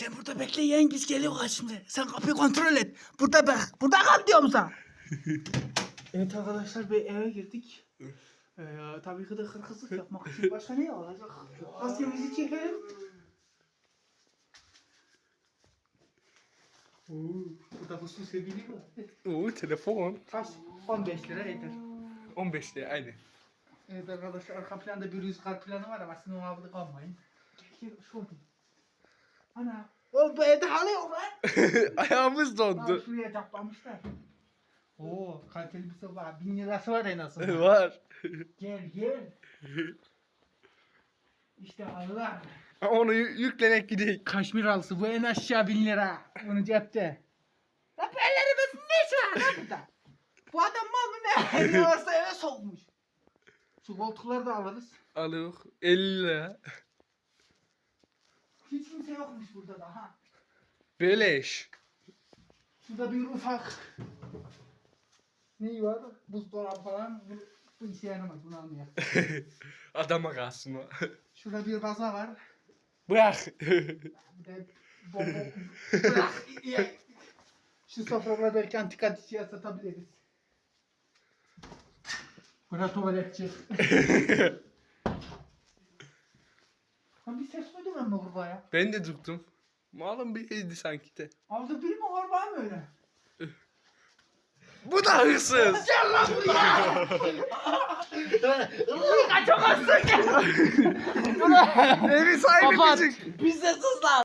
Sen burada bekle yeğen biz geliyoruz şimdi. Sen kapıyı kontrol et. Burada bak. Burada kal diyorum sana. evet arkadaşlar bir eve girdik. Ee, tabii ki de hırkızlık yapmak için başka ne olacak? Maskemizi çekelim. Oo, burada husus sevgili var. Oo telefon. Kaç? 15 lira eder. 15 lira aynı. Evet arkadaşlar arka planda bir rüzgar planı var ama sizin ona kalmayın. Gel gel şurada. Ana. O bu evde halı yok lan. Ayağımız Aa, dondu. şuraya caplamışlar. Oo kaliteli bir soba. Bin lirası var en azından. Var. gel gel. İşte Allah. Onu yü- yüklenek gidelim. Kaşmir halısı bu en aşağı bin lira. Bunu cepte. Lan bu ellerimizin ne işi var lan burada? Bu adam mal mı ne? Ne varsa eve sokmuş. Şu koltukları da alırız. Alıyor 50 lira. Hiç kimse yokmuş burada da ha. Beleş. Şurada bir ufak ne var? Buzdolabı falan. Bu, bu işe yaramaz. Bunu almaya. Adama kalsın o. Şurada bir baza var. Bırak. Bir de bomba. Bırak. Şu sofralara belki antika dişiye satabiliriz. Burası tuvaletçi. Lan bir ses duydum ben bu kurbağaya. ben de tuttum. Malum biriydi sanki de. Aldı biri mi kurbağa mı öyle? Bu da hırsız. Gel lan buraya! Kaçamazsın gel! Evi sahibi Kapat. bizim. Biz de sus lan!